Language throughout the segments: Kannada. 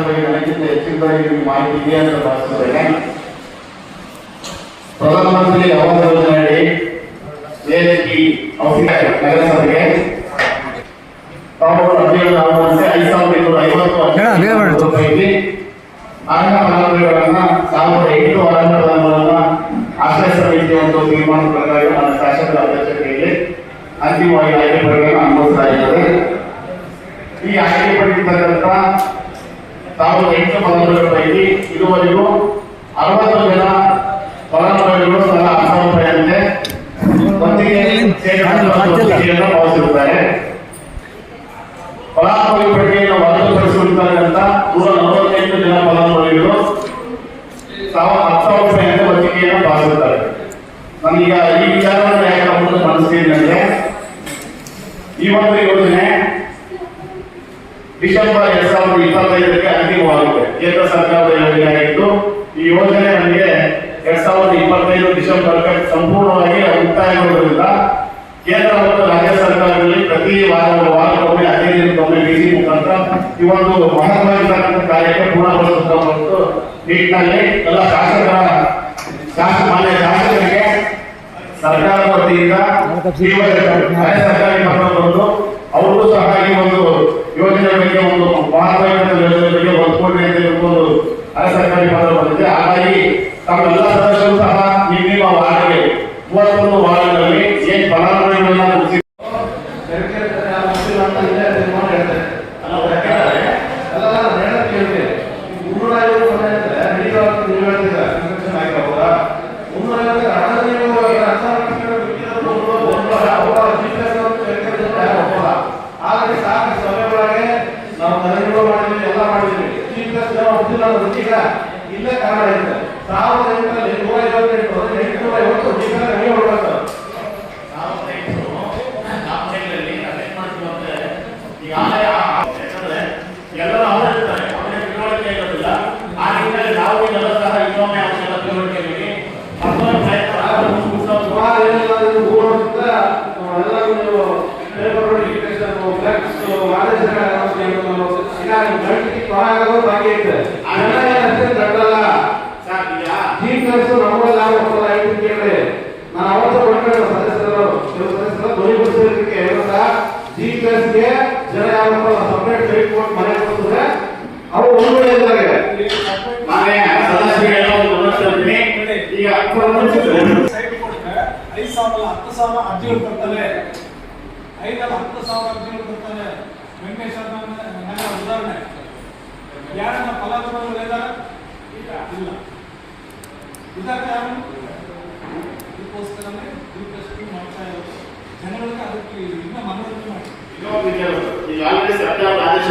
ಬಗ್ಗೆ ನನಗಿಂತ ಹೆಚ್ಚಿನದಾಗಿ ನಿಮಗೆ ಮಾಹಿತಿ ಇದೆ ಅಂತ ಪ್ರಧಾನಮಂತ್ರಿ ಆವಾಸ್ ಯೋಜನೆಯಡಿ ಎಎಸ್ಪಿ ನಗರಸಭೆಗೆ. ತಾವು ಅರ್ಜಿಗಳನ್ನು ಆಹ್ವಾನಿಸಿ ಐದು ಸಾವಿರದ ಇನ್ನೂರ ಐವತ್ತು ಫಲಾನುಭವಿಗಳನ್ನ ಸಾವಿರದ ಎಂಟು ಫಲಾನುಭವಿಗಳನ್ನ ಒಂದು ತೀರ್ಮಾನ ಪ್ರಕಾರ ನನ್ನ ಶಾಸಕರ ಅಧ್ಯಕ್ಷತೆಯಲ್ಲಿ ಅಂತಿಮವಾಗಿ ಸಾವಿರದ ಎಂಟು ಫಲಾನುಭವಿಗಳ ಪೈಕಿ ಇದುವರೆಗೂ ಅರವತ್ತು ಜನ ಫಲಾನುಭವಿಗಳು ಸಹ ಒಂದಿಗೆ ಫಲಾನುಭವಿ ಪಟ್ಟಿಯನ್ನು ಹೊರತುಪಡಿಸಿರ್ತಕ್ಕಂಥ ನೂರ ನಲವತ್ತೆಂಟು ಜನ ಫಲಾನುಭವಿಗಳು ಸಾವಿರ ಹತ್ತು ಪಾವತಿಸುತ್ತಾರೆ ಈ ವಿಚಾರವನ್ನು ಯಾಕೆ ಅಂದ್ರೆ ಈ ಒಂದು ಯೋಜನೆ ಡಿಸೆಂಬರ್ ಎರಡ್ ಸಾವಿರದ ಇಪ್ಪತ್ತೈದಕ್ಕೆ ಅಂತಿಮವಾಗುತ್ತೆ. ಕೇಂದ್ರ ಸರ್ಕಾರದ ಯೋಜನೆ ಆಗಿದ್ದು, ಈ ಯೋಜನೆ ನಮಗೆ ಎರಡ್ ಸಾವಿರದ ಇಪ್ಪತ್ತೈದು ಡಿಸೆಂಬರ್ ಸಂಪೂರ್ಣವಾಗಿ ಮುಕ್ತಾಯಗೊಳ್ಳುವುದರಿಂದ ಕೇಂದ್ರ ಮತ್ತು ರಾಜ್ಯ ಸರ್ಕಾರದಲ್ಲಿ ಪ್ರತಿ ವಾರ ವಾರಕ್ಕೊಮ್ಮೆ ಹದಿನೈದು ದಿನಕ್ಕೊಮ್ಮೆ ಬಿಸಿ ಮುಖಾಂತರ ಈ ಒಂದು ಮಹತ್ವವಾಗಿರ್ತಕ್ಕಂಥ ಕಾರ್ಯಕ್ಕೆ ಪೂರ್ಣಗೊಳಿಸುತ್ತ ಮತ್ತು ನಿಟ್ಟಿನಲ್ಲಿ ಎಲ್ಲ ಶಾಸಕರ, ಶಾಸಕ, ಮಾನ್ಯ ಶಾಸಕರಿಗೆ ಸರ್ಕಾರದ ವತಿಯಿಂದ ಸರ್ಕಾರಿ ಪತ್ರ ಬಂದು ಅವ್ರಿಗೂ ಸಹ ಈ ಒಂದು ಯೋಜನೆ ಬಗ್ಗೆ ಒಂದು ಮಹತ್ವದ ಯೋಜನೆ ಬಗ್ಗೆ ಒಪ್ಪಿಕೊಂಡ್ರೆ ಅಂತ ಹೇಳಿ ಒಂದು ರಾಜ್ಯ ಸರ್ಕಾರಿ ಪತ್ರ ಬಂದಿದೆ ಹಾಗಾಗಿ ತಮ್ಮೆಲ್ಲ ಸದಸ್ಯರು ಸಹ ನಿಮ್ಮ ನಿಮ್ಮ ವಾರ್ಡ್ಗೆ ಮೂವತ್ತೊಂದು ವಾರ್ಡ್ಗಳಲ್ಲಿ ಏನ್ ಫಲಾನುಭವಿಗಳನ್ನ ಗುರುತಿಸಿ ಇಲ್ಲೇ ಕಾರಣ ಇದೆ. ಸಾವಿರದ ಎಂಟರಲ್ಲಿ ನೂರ ಐವತ್ತೆಂಟು ಎಂಟುನೂರ ಐವತ್ತು ಗಂಟೆಗೆ ಕೊಡಾಗೋದು ಬಾಕಿ ಐತೆ ಅದೆಲ್ಲ ಏನಷ್ಟೇ ದೊಡ್ಡಲ್ಲ ಸರ್ ಜೀಪಿಎಸ್ ನಮ್ಮಲ್ಲಿ ಯಾವ ಐದು ಕೇಳಿ ನಾನು ಅವತ್ತು ಕೊಡ್ಬೇಕು ಸದಸ್ಯರು ಕೆಲವು ಸದಸ್ಯರು ಧ್ವನಿಗೊಳಿಸೋದಕ್ಕೆ ಇವಾಗ ಜಿಪಿಎಸ್ಗೆ ಜನ ಯಾವ ಸಪರೇಟ್ ಕೊಟ್ಟು ಮನೆ ಕೊಡ್ತಾರೆ ಅವರು ಒಂದು ಇದ್ದಾರೆ. ನಾನೇ ಗಮನಿಸ್ತೀನಿ ಈಗ ಐದು ಸಾವಿರ ಹತ್ತು ಸಾವಿರ ಅರ್ಜಿಗಳು ಬರ್ತಾರೆ ಐದಲ್ಲ ಹತ್ತು ಸಾವಿರ ಅರ್ಜಿಗಳು ಬರ್ತಾರೆ ವೆಂಕಟೇಶ್ ಅವ್ರ ನನ್ನ ಉದಾಹರಣೆ ಯಾರನ್ನ ಫಲಾನುಭವಿಗಳು ಇದ್ದಾರೆ ಇಲ್ಲ ಇದ್ದಾರೆ ಯಾರು ಇದಕ್ಕೋಸ್ಕರನೇ ರಿಕ್ವೆಸ್ಟ್ ಮಾಡ್ತಾ ಇರೋದು ಜನಗಳಿಗೆ ಅದಕ್ಕೆ ಇನ್ನೂ ಮನವರಿಕೆ ಮಾಡಿ ಇನ್ನೊಂದು ವಿಚಾರ. ಈಗ ಆಲ್ರೆಡಿ ಸರ್ಕಾರ ಆದೇಶ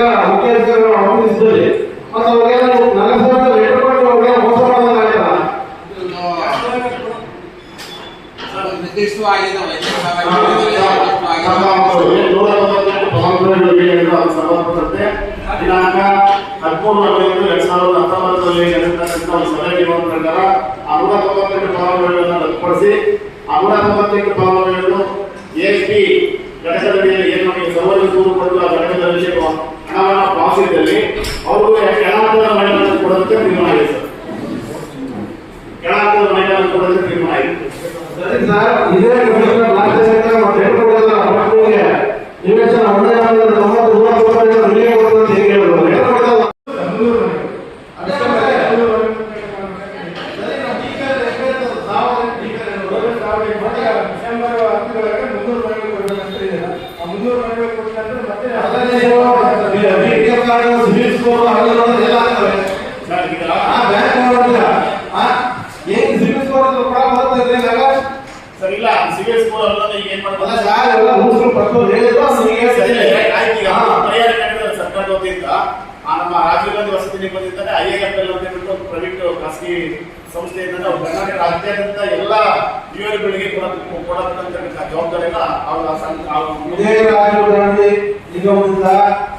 ನಾನು ಮುಖ್ಯ ಅಧಿಕಾರ ಮುಖ್ಯ ಅಧಿಕಾರಿಗಳು ಮತ್ತು ನೀವು ನಗರಸಭೆ ಲೆಟರ್ ಕೊಟ್ಟು ಅವ್ರಿಗೆ ಮೋಸ ಮಾಡೋದಂಗ ಆಯ್ತಲ್ಲ ನಿರ್ದಿಷ್ಟವಾಗಿದೆ ನೂರ ತೊಂಬತ್ತೆಂಟು ಫಲಾನುಭವಿಗಳು ಏನಿದೆ ಅದು ಸಂಬಂಧಪಟ್ಟಂತೆ ದಿನಾಂಕ ಹದಿಮೂರು ಎರಡ್ ಸಾವಿರದ ಹತ್ತೊಂಬತ್ತರಲ್ಲಿ ನಡೆಸಿರ್ತಕ್ಕಂಥ ಒಂದು ಸಭೆ ನಿಯಮದ ಪ್ರಕಾರ ನೂರ ತೊಂಬತ್ತೆಂಟು ಫಲಾನುಭವಿಗಳನ್ನ ರದ್ದುಪಡಿಸಿ ನೂರ ತೊಂಬತ್ತೆಂಟು ಫಲಾನುಭವಿಗಳು ಎಸ್ ಪಿ ಘಟಕದಲ್ಲಿ ಏನು ನಮಗೆ ಸವಲತ್ತು ದೂರು ಕೊಟ್ಟು ಆ ಘಟಕದಲ್ಲಿ ಹಣವನ್ನು ಅವರು ಅವರು ಎಲ್ಲ ಮುಸ್ಲಿಂ ಪ್ರಶ್ನೆ ಹೇಳಿದ್ರು ಸರ್ಕಾರದ ವತಿಯಿಂದ ನಮ್ಮ ರಾಜೀವ್ ಗಾಂಧಿ ವಸತಿ ನಿಗಮದಿಂದ ಪ್ರೈವೇಟ್ ಖಾಸಗಿ ಸಂಸ್ಥೆಯಿಂದ ನಾವು ಕರ್ನಾಟಕ ರಾಜ್ಯಾದ್ಯಂತ ಎಲ್ಲ ಕೊಡಬೇಕು ಇದೇ ರಾಜೀವ್ ನಿಗಮದಿಂದ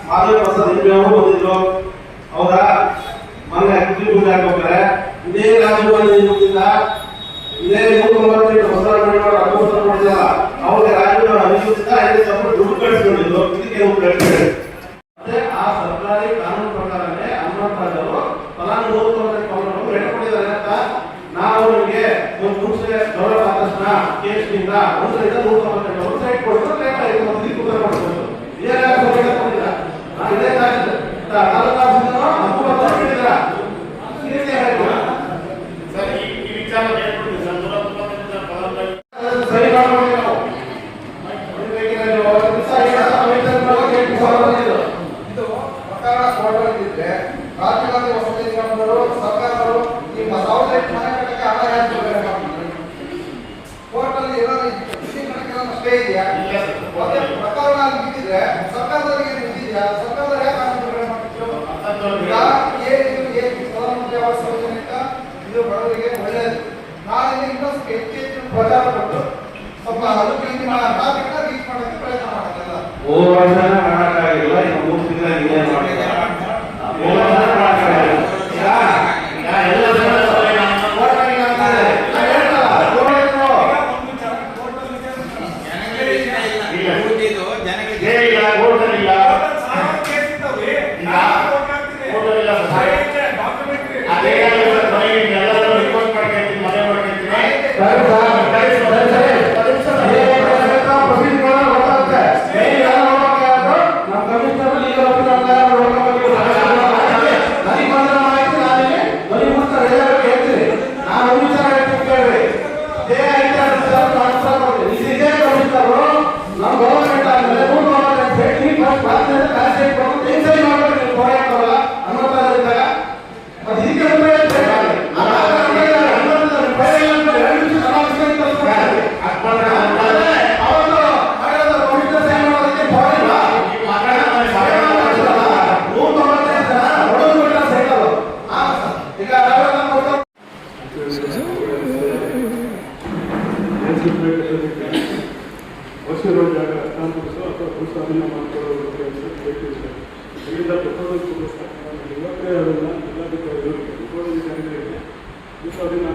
ಮಾದರಿ ರಾಜೀವ್ ಕೊಡ್ತಾರೆ ವಸಿರೋ ಜಾಗ ಹಸ್ತಾಂತರಿಸೋ ಅಥವಾ ಭೂಸ್ವಾಧೀನ ಮಾಡಿಕೊಳ್ಳೋದು ಕೆಲಸ ಬೇಕಿದೆ ಇದರಿಂದ ಪ್ರತಿಯೊಂದು ಜಿಲ್ಲಾಧಿಕಾರಿಗಳು ಭೂಸ್ವಾಧೀನ